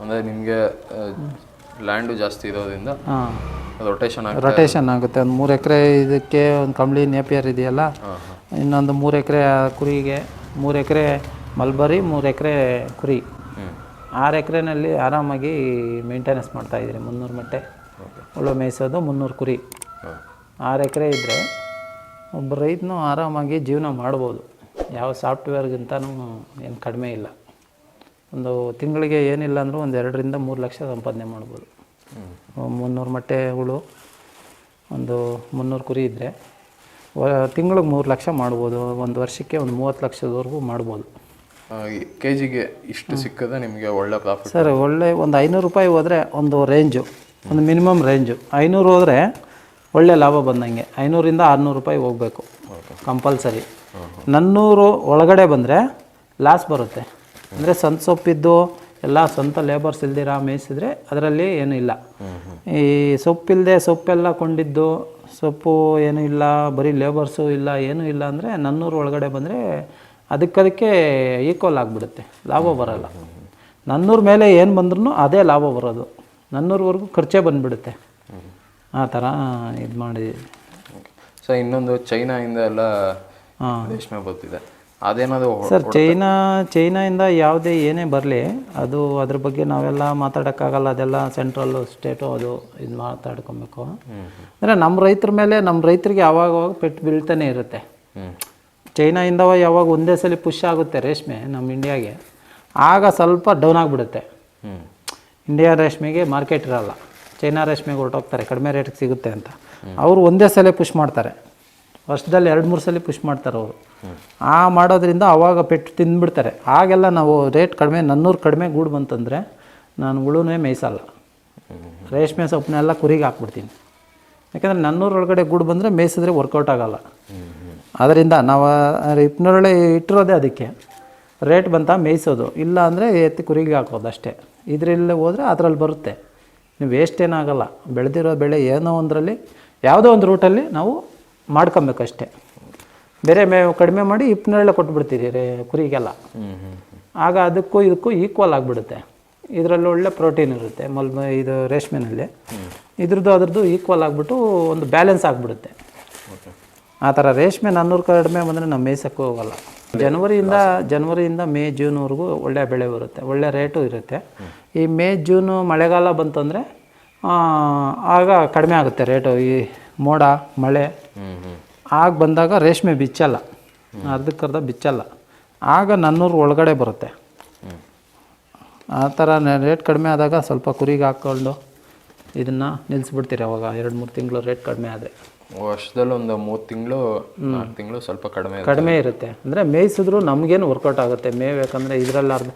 ಅಂದರೆ ನಿಮಗೆ ಲ್ಯಾಂಡು ಜಾಸ್ತಿ ಇರೋದ್ರಿಂದ ಹಾಂ. ರೊಟೇಷನ್ ಆಗಿ ರೊಟೇಷನ್ ಆಗುತ್ತೆ. ಒಂದು ಮೂರು ಎಕರೆ ಇದಕ್ಕೆ ಒಂದು ಕಂಬಳಿ ನೇಪಿಯರ್ ಇದೆಯಲ್ಲ ಇನ್ನೊಂದು ಮೂರು ಎಕರೆ ಕುರಿಗೆ ಮೂರು ಎಕರೆ ಮಲ್ಬರಿ ಮೂರು ಎಕರೆ ಕುರಿ. ಆರು ಎಕರೆನಲ್ಲಿ ಆರಾಮಾಗಿ ಮೇಂಟೆನೆನ್ಸ್ ಮಾಡ್ತಾಯಿದ್ದೀರಿ ಮುನ್ನೂರು ಮೊಟ್ಟೆ. ಒಳ್ಳೆ ಮೇಯಿಸೋದು ಮುನ್ನೂರು ಕುರಿ. ಆರು ಎಕರೆ ಇದ್ದರೆ ಒಬ್ಬ ರೈತನು ಆರಾಮಾಗಿ ಜೀವನ ಮಾಡ್ಬೋದು. ಯಾವ ಸಾಫ್ಟ್ವೇರ್ಗಿಂತನೂ ಏನು ಕಡಿಮೆ ಇಲ್ಲ. ಒಂದು ತಿಂಗಳಿಗೆ ಏನಿಲ್ಲ ಅಂದರೂ ಒಂದು ಎರಡರಿಂದ ಮೂರು ಲಕ್ಷ ಸಂಪಾದನೆ ಮಾಡ್ಬೋದು. ಮುನ್ನೂರು ಮೊಟ್ಟೆ ಹುಳು ಒಂದು ಮುನ್ನೂರು ಕುರಿ ಇದ್ದರೆ ತಿಂಗಳಿಗೆ ಮೂರು ಲಕ್ಷ ಮಾಡ್ಬೋದು ಒಂದು ವರ್ಷಕ್ಕೆ ಒಂದು ಮೂವತ್ತು ಲಕ್ಷದವರೆಗೂ ಮಾಡ್ಬೋದು. ಕೆ ಜಿಗೆ ಇಷ್ಟು ಸಿಕ್ಕದೆ ನಿಮಗೆ ಒಳ್ಳೆ ಪ್ರಾಫಿಟ್ ಸರ್ ಒಳ್ಳೆ ಒಂದು ಐನೂರು ರೂಪಾಯಿ ಹೋದರೆ ಒಂದು ರೇಂಜು ಒಂದು ಮಿನಿಮಮ್ ರೇಂಜು. ಐನೂರು ಹೋದರೆ ಒಳ್ಳೆ ಲಾಭ ಬಂದಂಗೆ ಐನೂರಿಂದ ಆರುನೂರು ರೂಪಾಯಿ ಹೋಗಬೇಕು ಕಂಪಲ್ಸರಿ. ನನ್ನೂರು ಒಳಗಡೆ ಬಂದರೆ ಲಾಸ್ ಬರುತ್ತೆ. ಅಂದರೆ ಸೊಪ್ಪಿದ್ದು ಎಲ್ಲ ಸ್ವಂತ ಲೇಬರ್ಸ್ ಇಲ್ದಿರ ಮೇಯಿಸಿದ್ರೆ ಅದರಲ್ಲಿ ಏನೂ ಇಲ್ಲ. ಈ ಸೊಪ್ಪಿಲ್ಲದೆ ಸೊಪ್ಪೆಲ್ಲ ಕೊಂಡಿದ್ದು ಸೊಪ್ಪು ಏನೂ ಇಲ್ಲ ಬರೀ ಲೇಬರ್ಸು ಇಲ್ಲ ಏನೂ ಇಲ್ಲ ಅಂದರೆ ನನ್ನೂರು ಒಳಗಡೆ ಬಂದರೆ ಅದಕ್ಕದಕ್ಕೆ ಈಕ್ವಲ್ ಆಗಿಬಿಡುತ್ತೆ. ಲಾಭ ಬರಲ್ಲ. ನನ್ನೂರ ಮೇಲೆ ಏನು ಬಂದ್ರೂ ಅದೇ ಲಾಭ ಬರೋದು. ನನ್ನೂರವರೆಗೂ ಖರ್ಚೇ ಬಂದುಬಿಡುತ್ತೆ. ಆ ಥರ ಇದು ಮಾಡಿ ಸೊ ಇನ್ನೊಂದು ಚೈನಾಯಿಂದ ಎಲ್ಲ ರೇಷ್ಮೆ ಬರ್ತಿದೆ. ಅದೇನಾದ್ರು ಹೊ- ಸರ್ ಚೈನಾ ಚೈನಾಯಿಂದ ಯಾವುದೇ ಏನೇ ಬರಲಿ ಅದು ಅದ್ರ ಬಗ್ಗೆ ನಾವೆಲ್ಲ ಮಾತಾಡೋಕ್ಕಾಗಲ್ಲ ಅದೆಲ್ಲ ಸೆಂಟ್ರಲ್ಲು ಸ್ಟೇಟು ಅದು ಇದು ಮಾತಾಡ್ಕೊಬೇಕು. ಅಂದರೆ ನಮ್ಮ ರೈತರ ಮೇಲೆ ನಮ್ಮ ರೈತರಿಗೆ ಯಾವಾಗ ಅವಾಗ ಪೆಟ್ಟು ಬೀಳ್ತಾನೆ ಇರುತ್ತೆ. ಚೈನಾಯಿಂದ ಯಾವಾಗ ಒಂದೇ ಸಲ ಪುಷ್ ಆಗುತ್ತೆ ರೇಷ್ಮೆ ನಮ್ಮ ಇಂಡಿಯಾಗೆ ಆಗ ಸ್ವಲ್ಪ ಡೌನ್ ಆಗಿಬಿಡುತ್ತೆ. ಇಂಡಿಯಾ ರೇಷ್ಮೆಗೆ ಮಾರ್ಕೆಟ್ ಇರಲ್ಲ. ಚೈನಾ ರೇಷ್ಮೆಗೆ ಹೊರಟೋಗ್ತಾರೆ ಕಡಿಮೆ ರೇಟ್ಗೆ ಸಿಗುತ್ತೆ ಅಂತ. ಅವರು ಒಂದೇ ಸಲ ಪುಷ್ ಮಾಡ್ತಾರೆ. ವರ್ಷದಲ್ಲಿ ಎರಡು ಮೂರು ಸಲ ಪುಷ್ ಮಾಡ್ತಾರೆ ಅವರು. ಆ ಮಾಡೋದ್ರಿಂದ ಅವಾಗ ಪೆಟ್ಟು ತಿಂದ್ಬಿಡ್ತಾರೆ. ಆಗೆಲ್ಲ ನಾವು ರೇಟ್ ಕಡಿಮೆ, ನನ್ನೂರು ಕಡಿಮೆ ಗೂಡು ಬಂತಂದರೆ ನಾನು ಹುಳುನೇ ಮೇಯಿಸಲ್ಲ. ರೇಷ್ಮೆ ಸೊಪ್ಪನ್ನೆಲ್ಲ ಕುರಿಗೆ ಹಾಕ್ಬಿಡ್ತೀನಿ. ಯಾಕಂದರೆ ನನ್ನೂರೊಳಗಡೆ ಗೂಡು ಬಂದರೆ ಮೇಯಿಸಿದ್ರೆ ವರ್ಕೌಟ್ ಆಗೋಲ್ಲ. ಅದರಿಂದ ನಾವು ಇಪ್ಪನೊರಳೆ ಇಟ್ಟಿರೋದೇ ಅದಕ್ಕೆ. ರೇಟ್ ಬಂತ ಮೇಯಿಸೋದು. ಇಲ್ಲ ಅಂದರೆ ಎತ್ತಿ ಕುರಿಗೆ ಹಾಕೋದು ಅಷ್ಟೇ. ಇದರಲ್ಲಿ ಹೋದರೆ ಅದರಲ್ಲಿ ಬರುತ್ತೆ. ನೀವು ವೇಸ್ಟ್ ಏನಾಗಲ್ಲ. ಬೆಳೆದಿರೋ ಬೆಳೆ ಏನೋ ಒಂದರಲ್ಲಿ, ಯಾವುದೋ ಒಂದು ರೂಟಲ್ಲಿ ನಾವು ಮಾಡ್ಕೊಬೇಕಷ್ಟೇ. ಬೇರೆ ಮೇವು ಕಡಿಮೆ ಮಾಡಿ ಇಪ್ಪನೇಳೆ ಕೊಟ್ಬಿಡ್ತೀರಿ ರೇ ಕುರಿಗೆಲ್ಲ. ಆಗ ಅದಕ್ಕೂ ಇದಕ್ಕೂ ಈಕ್ವಲ್ ಆಗಿಬಿಡುತ್ತೆ. ಇದರಲ್ಲಿ ಒಳ್ಳೆ ಪ್ರೋಟೀನ್ ಇರುತ್ತೆ ಮಲ್ ಇದು ರೇಷ್ಮೆನಲ್ಲಿ. ಇದ್ರದ್ದು ಅದ್ರದ್ದು ಈಕ್ವಲ್ ಆಗಿಬಿಟ್ಟು ಒಂದು ಬ್ಯಾಲೆನ್ಸ್ ಆಗಿಬಿಡುತ್ತೆ. ಆ ಥರ ರೇಷ್ಮೆ ನಾನ್ನೂರು ಕಡಿಮೆ ಬಂದರೆ ನಾವು ಮೇಯ್ಸೋಕ್ಕೂ ಹೋಗಲ್ಲ. ಜನವರಿಯಿಂದ ಜನವರಿಯಿಂದ ಮೇ ಜೂನ್ವರೆಗೂ ಒಳ್ಳೆ ಬೆಳೆ ಬರುತ್ತೆ ಒಳ್ಳೆ ರೇಟು ಇರುತ್ತೆ. ಈ ಮೇ ಜೂನು ಮಳೆಗಾಲ ಬಂತಂದರೆ ಆಗ ಕಡಿಮೆ ಆಗುತ್ತೆ ರೇಟು ಈ ಮೋಡ ಮಳೆ. ಆಗ ಬಂದಾಗ ರೇಷ್ಮೆ ಬಿಚ್ಚಲ್ಲ. ಅರ್ಧಕ್ಕರ್ಧ ಬಿಚ್ಚಲ್ಲ. ಆಗ ನನ್ನೂರು ಒಳಗಡೆ ಬರುತ್ತೆ. ಆ ಥರ ರೇಟ್ ಕಡಿಮೆ ಆದಾಗ ಸ್ವಲ್ಪ ಕುರಿಗೆ ಹಾಕ್ಕೊಂಡು ಇದನ್ನು ನಿಲ್ಲಿಸ್ಬಿಡ್ತೀರಿ ಅವಾಗ. ಎರಡು ಮೂರು ತಿಂಗಳು ರೇಟ್ ಕಡಿಮೆ ಆದರೆ. ವರ್ಷದಲ್ಲಿ ಒಂದು ಮೂರು ತಿಂಗಳು ನಾಲ್ಕು ತಿಂಗಳು ಸ್ವಲ್ಪ ಕಡಿಮೆ. ಕಡಿಮೆ ಇರುತ್ತೆ. ಅಂದರೆ ಮೇಯಿಸಿದ್ರು ನಮಗೇನು ವರ್ಕೌಟ್ ಆಗುತ್ತೆ. ಮೇವು ಯಾಕಂದರೆ ಇದರಲ್ಲಿ ಅರ್ಧ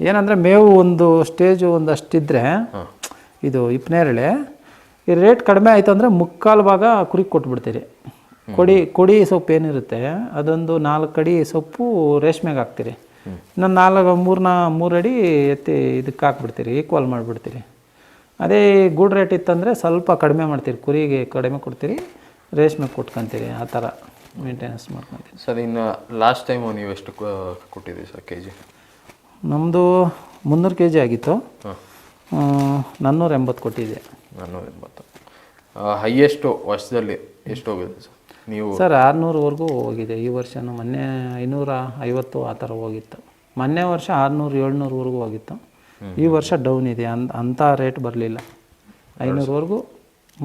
ಏನಂದರೆ ಮೇವು ಒಂದು ಸ್ಟೇಜು ಒಂದಷ್ಟಿದ್ರೆ ಇದು ಇಪ್ಪನೇರಳೆ ಈ ರೇಟ್ ಕಡಿಮೆ ಆಯಿತು ಅಂದರೆ ಮುಕ್ಕಾಲು ಭಾಗ ಕುರಿಗೆ ಕೊಟ್ಬಿಡ್ತೀರಿ. ಕೊಡಿ ಕೊಡಿ ಸೊಪ್ಪು ಏನಿರುತ್ತೆ ಅದೊಂದು ನಾಲ್ಕು ಅಡಿ ಸೊಪ್ಪು ರೇಷ್ಮೆಗೆ ಹಾಕ್ತೀರಿ. ಇನ್ನೊಂದು ನಾಲ್ಕು ಮೂರನ್ನ ಮೂರಡಿ ಮೂರು ಅಡಿ ಎತ್ತಿ ಇದಕ್ಕೆ ಹಾಕ್ಬಿಡ್ತೀರಿ ಈಕ್ವಲ್ ಮಾಡಿಬಿಡ್ತೀರಿ. ಅದೇ ಗೂಡ್ ರೇಟ್ ಇತ್ತಂದರೆ ಸ್ವಲ್ಪ ಕಡಿಮೆ ಮಾಡ್ತೀರಿ ಕುರಿಗೆ ಕಡಿಮೆ ಕೊಡ್ತೀರಿ ರೇಷ್ಮೆ ಕೊಟ್ಕೊಂತೀರಿ ಆ ಥರ ಮೇಂಟೆನೆನ್ಸ್ ಮಾಡ್ಕೊತೀರಿ. ಸರ್ ಇನ್ನು ಲಾಸ್ಟ್ ಟೈಮು ನೀವು ಎಷ್ಟು ಕೊಟ್ಟಿದ್ದೀವಿ ಕೊಟ್ಟಿದ್ದೀರಿ ಸರ್ ಕೆ ಜಿ ನಮ್ಮದು ಮುನ್ನೂರು ಕೆ ಜಿ ಆಗಿತ್ತು ನಾನ್ನೂರ ಎಂಬತ್ತು ಕೊಟ್ಟಿದ್ದೆ. ನಾನ್ನೂರ ಎಂಬತ್ತು. ಹೈಯೆಸ್ಟು ವರ್ಷದಲ್ಲಿ ಎಷ್ಟು ಹೋಗಿದೆ ಸರ್? ನೀವು ಸರ್ ಆರುನೂರವರೆಗೂ ಹೋಗಿದೆ. ಈ ವರ್ಷನೂ ಮೊನ್ನೆ ಐನೂರ ಐವತ್ತು ಆ ಥರ ಹೋಗಿತ್ತು. ಮೊನ್ನೆ ವರ್ಷ ಆರುನೂರು ಏಳ್ನೂರವರೆಗೂ ಹೋಗಿತ್ತು. ಈ ವರ್ಷ ಡೌನ್ ಇದೆ. ಅಂಥ ರೇಟ್ ಬರಲಿಲ್ಲ. ಐನೂರವರೆಗೂ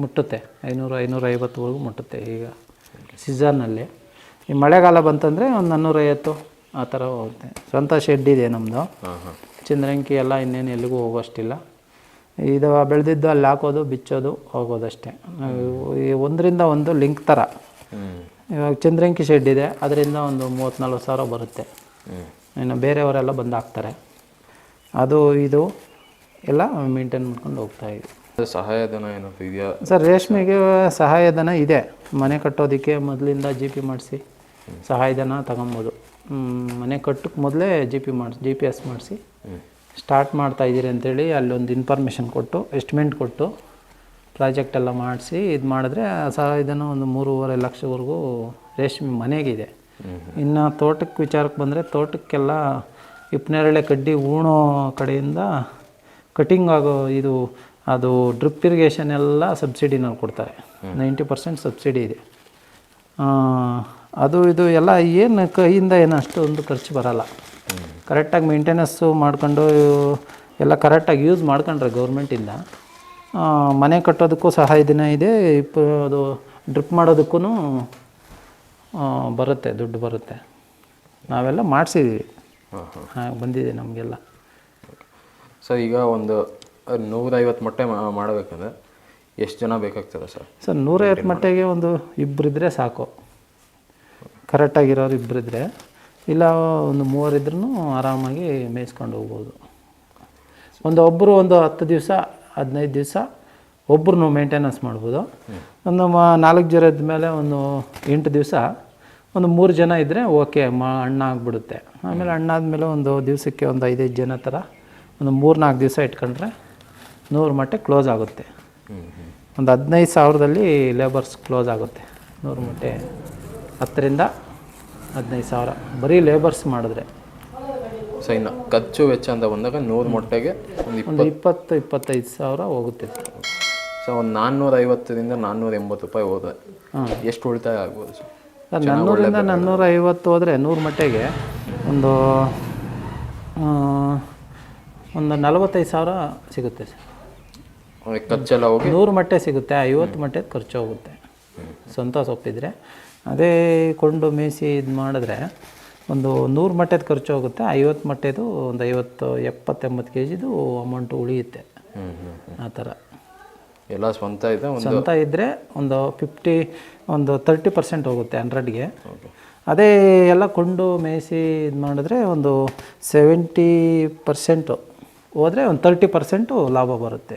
ಮುಟ್ಟುತ್ತೆ. ಐನೂರು ಐನೂರ ಐವತ್ತುವರೆಗೂ ಮುಟ್ಟುತ್ತೆ ಈಗ ಸೀಸನ್ನಲ್ಲಿ. ಈ ಮಳೆಗಾಲ ಬಂತಂದರೆ ಒಂದು ನಾನ್ನೂರೈವತ್ತು ಆ ಥರ ಹೋಗುತ್ತೆ. ಸ್ವಂತ ಶೆಡ್ ಇದೆ ನಮ್ಮದು ಚಂದ್ರಂಕಿ ಎಲ್ಲ ಇನ್ನೇನು ಎಲ್ಲಿಗೂ ಹೋಗೋಷ್ಟಿಲ್ಲ. ಇದು ಬೆಳೆದಿದ್ದು ಅಲ್ಲಿ ಹಾಕೋದು ಬಿಚ್ಚೋದು ಹೋಗೋದಷ್ಟೇ. ಈ ಒಂದರಿಂದ ಒಂದು ಲಿಂಕ್ ಥರ. ಇವಾಗ ಚಂದ್ರಂಕಿ ಶೆಡ್ ಇದೆ ಅದರಿಂದ ಒಂದು ಮೂವತ್ತು ನಲ್ವತ್ತು ಸಾವಿರ ಬರುತ್ತೆ. ಇನ್ನು ಬೇರೆಯವರೆಲ್ಲ ಬಂದು ಹಾಕ್ತಾರೆ. ಅದು ಇದು ಎಲ್ಲ ಮೇಂಟೈನ್ ಮಾಡ್ಕೊಂಡು ಹೋಗ್ತಾ ಇದೆ. ಸಹಾಯಧನ ಏನಾದ್ರು ಇದೆಯಾ? ಸರ್ ರೇಷ್ಮೆಗೆ ಸಹಾಯಧನ ಇದೆ. ಮನೆ ಕಟ್ಟೋದಕ್ಕೆ ಮೊದಲಿಂದ ಜಿ ಪಿ ಮಾಡಿಸಿ ಸಹಾಯಧನ ತಗೊಬೋದು. ಮನೆ ಕಟ್ಟಕ್ಕೆ ಮೊದಲೇ ಜಿ ಪಿ ಮಾಡಿಸಿ ಜಿ ಪಿ ಎಸ್ ಮಾಡಿಸಿ ಸ್ಟಾರ್ಟ್ ಮಾಡ್ತಾ ಇದ್ದೀರಿ ಅಂತೇಳಿ ಅಲ್ಲೊಂದು ಇನ್ಫಾರ್ಮೇಷನ್ ಕೊಟ್ಟು ಎಸ್ಟಿಮೇಟ್ ಕೊಟ್ಟು ಪ್ರಾಜೆಕ್ಟ್ ಎಲ್ಲ ಮಾಡಿಸಿ ಇದು ಮಾಡಿದ್ರೆ ಸಹಾಯಧನ ಒಂದು ಮೂರುವರೆ ಲಕ್ಷವರೆಗೂ ರೇಷ್ಮೆ ಮನೆಗಿದೆ. ಇನ್ನು ತೋಟಕ್ಕೆ ವಿಚಾರಕ್ಕೆ ಬಂದರೆ ತೋಟಕ್ಕೆಲ್ಲ ಇಪ್ಪನೇರಳೆ ಕಡ್ಡಿ ಉಣೋ ಕಡೆಯಿಂದ ಕಟಿಂಗ್ ಆಗೋ ಇದು ಅದು ಡ್ರಿಪ್ ಇರಿಗೇಷನ್ ಎಲ್ಲ ಸಬ್ಸಿಡಿನಲ್ಲಿ ಕೊಡ್ತಾರೆ. ನೈಂಟಿ ಪರ್ಸೆಂಟ್ ಸಬ್ಸಿಡಿ ಇದೆ. ಅದು ಇದು ಎಲ್ಲ ಏನು ಕೈಯಿಂದ ಏನು ಅಷ್ಟೊಂದು ಖರ್ಚು ಬರಲ್ಲ. ಕರೆಕ್ಟಾಗಿ ಮೇಂಟೆನೆನ್ಸು ಮಾಡ್ಕೊಂಡು ಎಲ್ಲ ಕರೆಕ್ಟಾಗಿ ಯೂಸ್ ಮಾಡ್ಕೊಂಡ್ರೆ ಗೌರ್ಮೆಂಟಿಂದ ಮನೆ ಕಟ್ಟೋದಕ್ಕೂ ಸಹಾಯಧನ ಇದೆ. ಇಪ್ಪ ಅದು ಡ್ರಿಪ್ ಮಾಡೋದಕ್ಕೂ ಬರುತ್ತೆ ದುಡ್ಡು ಬರುತ್ತೆ. ನಾವೆಲ್ಲ ಮಾಡಿಸಿದ್ದೀವಿ ಹಾಂ ಬಂದಿದೆ ನಮಗೆಲ್ಲ. ಸರ್ ಈಗ ಒಂದು ನೂರೈವತ್ತು ಮೊಟ್ಟೆ ಮಾಡಬೇಕಂದ್ರೆ ಎಷ್ಟು ಜನ ಬೇಕಾಗ್ತದೆ ಸರ್? ಸರ್ ನೂರೈವತ್ತು ಮೊಟ್ಟೆಗೆ ಒಂದು ಇಬ್ಬರಿದ್ರೆ ಸಾಕು. ಕರೆಕ್ಟಾಗಿರೋರು ಇಬ್ಬರಿದ್ರೆ ಇಲ್ಲ ಒಂದು ಮೂವರಿದ್ರೂ ಆರಾಮಾಗಿ ಮೇಯಿಸ್ಕೊಂಡು ಹೋಗ್ಬೋದು. ಒಂದು ಒಬ್ಬರು ಒಂದು ಹತ್ತು ದಿವಸ ಹದಿನೈದು ದಿವಸ ಒಬ್ಬರು ಮೇಂಟೆನೆನ್ಸ್ ಮಾಡ್ಬೋದು. ಒಂದು ನಾಲ್ಕು ಜನ ಮೇಲೆ ಒಂದು ಎಂಟು ದಿವಸ ಒಂದು ಮೂರು ಜನ ಇದ್ದರೆ ಓಕೆ ಮಾ ಅಣ್ಣ ಆಗಿಬಿಡುತ್ತೆ. ಆಮೇಲೆ ಅಣ್ಣ ಆದಮೇಲೆ ಒಂದು ದಿವಸಕ್ಕೆ ಒಂದು ಐದೈದು ಜನ ಥರ ಒಂದು ಮೂರು ನಾಲ್ಕು ದಿವಸ ಇಟ್ಕೊಂಡ್ರೆ ನೂರು ಮಟ್ಟೆ ಕ್ಲೋಸ್ ಆಗುತ್ತೆ. ಒಂದು ಹದಿನೈದು ಸಾವಿರದಲ್ಲಿ ಲೇಬರ್ಸ್ ಕ್ಲೋಸ್ ಆಗುತ್ತೆ. ನೂರು ಮಟ್ಟೆ ಹತ್ತರಿಂದ ಹದಿನೈದು ಸಾವಿರ ಬರೀ ಲೇಬರ್ಸ್ ಮಾಡಿದ್ರೆ. ಸೊ ಇನ್ನು ಖರ್ಚು ವೆಚ್ಚ ಅಂತ ಬಂದಾಗ ನೂರು ಮೊಟ್ಟೆಗೆ ಒಂದು ಇಪ್ಪ ಒಂದು ಇಪ್ಪತ್ತು. ಇಪ್ಪತ್ತೈದು ಸಾವಿರ ಹೋಗುತ್ತೆ. ಸೊ ಒಂದು ನಾನ್ನೂರ ಐವತ್ತರಿಂದ ನಾನ್ನೂರ ಎಂಬತ್ತು ರೂಪಾಯಿ ಹೋದ್ರೆ ಎಷ್ಟು ಉಳಿತಾಯ ಆಗ್ಬೋದು ಸರ್? ಸರ್ ನಾನ್ನೂರಿಂದ ನಾನ್ನೂರ ಐವತ್ತು ಹೋದರೆ ನೂರು ಮಟ್ಟೆಗೆ ಒಂದು ಆ, ಒಂದು ನಲವತ್ತೈದು ಸಾವಿರ ಸಿಗುತ್ತೆ ಸರ್. ಅವ್ರಿಗೆ ಖರ್ಚೆಲ್ಲ ಹೋಗಿ? ನೂರು ಮಟ್ಟೆ ಸಿಗುತ್ತೆ ಐವತ್ತು ಮಟ್ಟೆ ಖರ್ಚು ಹೋಗುತ್ತೆ. ಸ್ವಂತ ಸೊಪ್ಪಿದ್ರೆ ಅದೇ ಕೊಂಡು ಮೇಯಿಸಿ ಇದು ಮಾಡಿದ್ರೆ ಒಂದು ನೂರು ಮಟ್ಟದ ಖರ್ಚು ಹೋಗುತ್ತೆ ಐವತ್ತು ಮಟ್ಟೆದು ಒಂದು ಐವತ್ತು ಎಪ್ಪತ್ತೆಂಬತ್ತು ಕೆ ಜಿದು ಅಮೌಂಟು ಉಳಿಯುತ್ತೆ ಆ ಥರ. ಎಲ್ಲ ಸ್ವಂತ ಇದೆ ಒಂದು ಸ್ವಂತ ಇದ್ದರೆ ಒಂದು ಫಿಫ್ಟಿ ಒಂದು ತರ್ಟಿ ಪರ್ಸೆಂಟ್ ಹೋಗುತ್ತೆ ಹಂಡ್ರೆಡ್ಗೆ. ಅದೇ ಎಲ್ಲ ಕೊಂಡು ಮೇಯಿಸಿ ಇದು ಮಾಡಿದ್ರೆ ಒಂದು ಸೆವೆಂಟಿ ಪರ್ಸೆಂಟು ಹೋದರೆ ಒಂದು ತರ್ಟಿ ಪರ್ಸೆಂಟು ಲಾಭ ಬರುತ್ತೆ.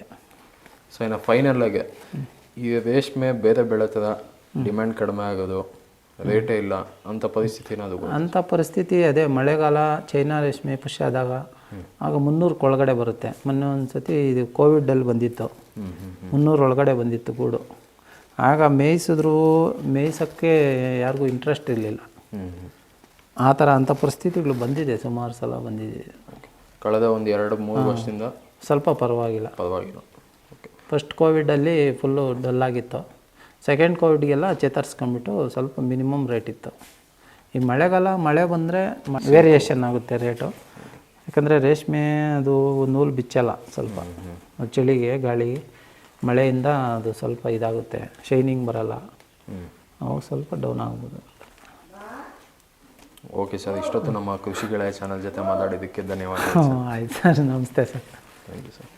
ಸೊ ಇನ್ನು ಫೈನಲ್ಲಾಗೆ ಈ ರೇಷ್ಮೆ ಬೇರೆ ಬೆಳೆ ಥರ ಡಿಮ್ಯಾಂಡ್ ಕಡಿಮೆ ಆಗೋದು ರೇಟೇ ಇಲ್ಲ. ಅಂಥ ಪರಿಸ್ಥಿತಿ ಏನಾದ್ರು? ಅಂಥ ಪರಿಸ್ಥಿತಿ ಅದೇ ಮಳೆಗಾಲ ಚೈನಾ ರೇಷ್ಮೆ ಪುಷ್ಯ ಆದಾಗ ಆಗ ಮುನ್ನೂರು ಒಳಗಡೆ ಬರುತ್ತೆ. ಮೊನ್ನೆ ಒಂದು ಸತಿ ಇದು ಕೋವಿಡಲ್ಲಿ ಬಂದಿತ್ತು. ಮುನ್ನೂರು ಒಳಗಡೆ ಬಂದಿತ್ತು ಗೂಡು. ಆಗ ಮೇಯಿಸಿದ್ರು ಮೇಯಿಸೋಕ್ಕೆ ಯಾರಿಗೂ ಇಂಟ್ರೆಸ್ಟ್ ಇರಲಿಲ್ಲ. ಆ ಥರ ಅಂಥ ಪರಿಸ್ಥಿತಿಗಳು ಬಂದಿದೆ ಸುಮಾರು ಸಲ ಬಂದಿದೆ. ಕಳೆದ ಒಂದು ಎರಡು ಮೂರು ವರ್ಷದಿಂದ ಸ್ವಲ್ಪ ಪರವಾಗಿಲ್ಲ. ಪರವಾಗಿಲ್ಲ. ಓಕೆ ಫಸ್ಟ್ ಕೋವಿಡಲ್ಲಿ ಫುಲ್ಲು ಡಲ್ಲಾಗಿತ್ತು ಸೆಕೆಂಡ್ ಕೋವಿಡ್ಗೆಲ್ಲ ಚೇತರಿಸ್ಕೊಂಬಿಟ್ಟು ಸ್ವಲ್ಪ ಮಿನಿಮಮ್ ರೇಟ್ ಇತ್ತು. ಈ ಮಳೆಗಾಲ ಮಳೆ ಬಂದರೆ ವೇರಿಯೇಷನ್ ಆಗುತ್ತೆ ರೇಟು ಯಾಕಂದರೆ ರೇಷ್ಮೆ ಅದು ನೂಲು ಬಿಚ್ಚಲ್ಲ ಸ್ವಲ್ಪ. ಚಳಿಗೆ ಗಾಳಿ ಮಳೆಯಿಂದ ಅದು ಸ್ವಲ್ಪ ಇದಾಗುತ್ತೆ. ಶೈನಿಂಗ್ ಬರಲ್ಲ. ಹ್ಞೂ ಅವು ಸ್ವಲ್ಪ ಡೌನ್ ಆಗ್ಬೋದು. ಓಕೆ ಸರ್ ಇಷ್ಟೊತ್ತು ನಮ್ಮ ಕೃಷಿ ಗೆಳೆಯ ಚಾನಲ್ ಜೊತೆ ಮಾತಾಡಿದ್ದಕ್ಕೆ ಧನ್ಯವಾದ ಆಯ್ತು ಸರ್. ನಮಸ್ತೆ ಸರ್. Thank you sir